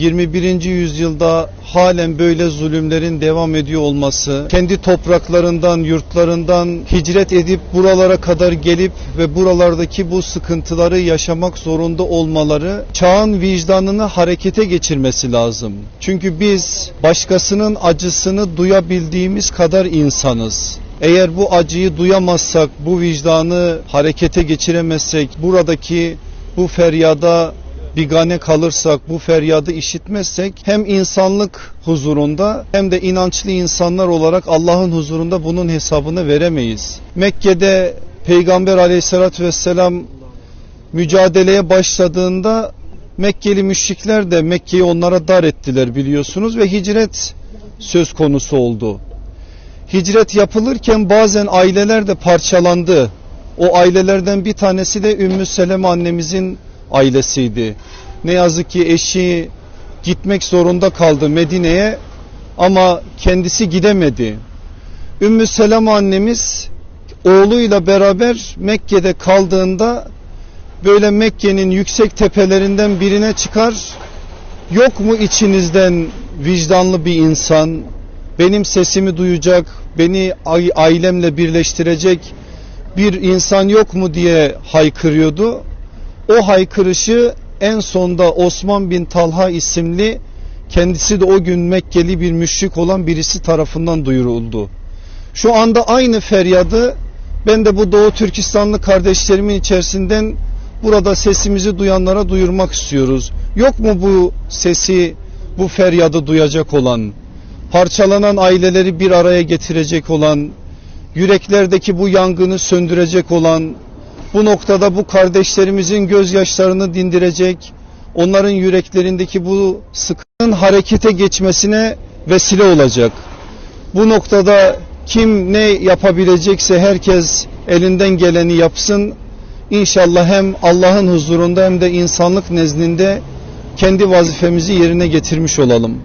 21. yüzyılda halen böyle zulümlerin devam ediyor olması, kendi topraklarından, yurtlarından hicret edip buralara kadar gelip ve buralardaki bu sıkıntıları yaşamak zorunda olmaları çağın vicdanını harekete geçirmesi lazım. Çünkü biz başkasının acısını duyabildiğimiz kadar insanız. Eğer bu acıyı duyamazsak, bu vicdanı harekete geçiremezsek, buradaki bu feryada bigane kalırsak, bu feryadı işitmezsek hem insanlık huzurunda hem de inançlı insanlar olarak Allah'ın huzurunda bunun hesabını veremeyiz. Mekke'de Peygamber aleyhissalatü vesselam mücadeleye başladığında Mekkeli müşrikler de Mekke'yi onlara dar ettiler biliyorsunuz ve hicret söz konusu oldu. Hicret yapılırken bazen aileler de parçalandı. O ailelerden bir tanesi de Ümmü Seleme annemizin ailesiydi. Ne yazık ki eşi gitmek zorunda kaldı Medine'ye ama kendisi gidemedi. Ümmü Seleme annemiz oğluyla beraber Mekke'de kaldığında böyle Mekke'nin yüksek tepelerinden birine çıkar. Yok mu içinizden vicdanlı bir insan, benim sesimi duyacak, beni ailemle birleştirecek bir insan yok mu diye haykırıyordu. O haykırışı en sonda Osman bin Talha isimli kendisi de o gün Mekkeli bir müşrik olan birisi tarafından duyuruldu. Şu anda aynı feryadı ben de bu Doğu Türkistanlı kardeşlerimin içerisinden burada sesimizi duyanlara duyurmak istiyoruz. Yok mu bu sesi, bu feryadı duyacak olan, parçalanan aileleri bir araya getirecek olan, yüreklerdeki bu yangını söndürecek olan, bu noktada bu kardeşlerimizin gözyaşlarını dindirecek, onların yüreklerindeki bu sıkıntının harekete geçmesine vesile olacak. Bu noktada kim ne yapabilecekse herkes elinden geleni yapsın. İnşallah hem Allah'ın huzurunda hem de insanlık nezdinde kendi vazifemizi yerine getirmiş olalım.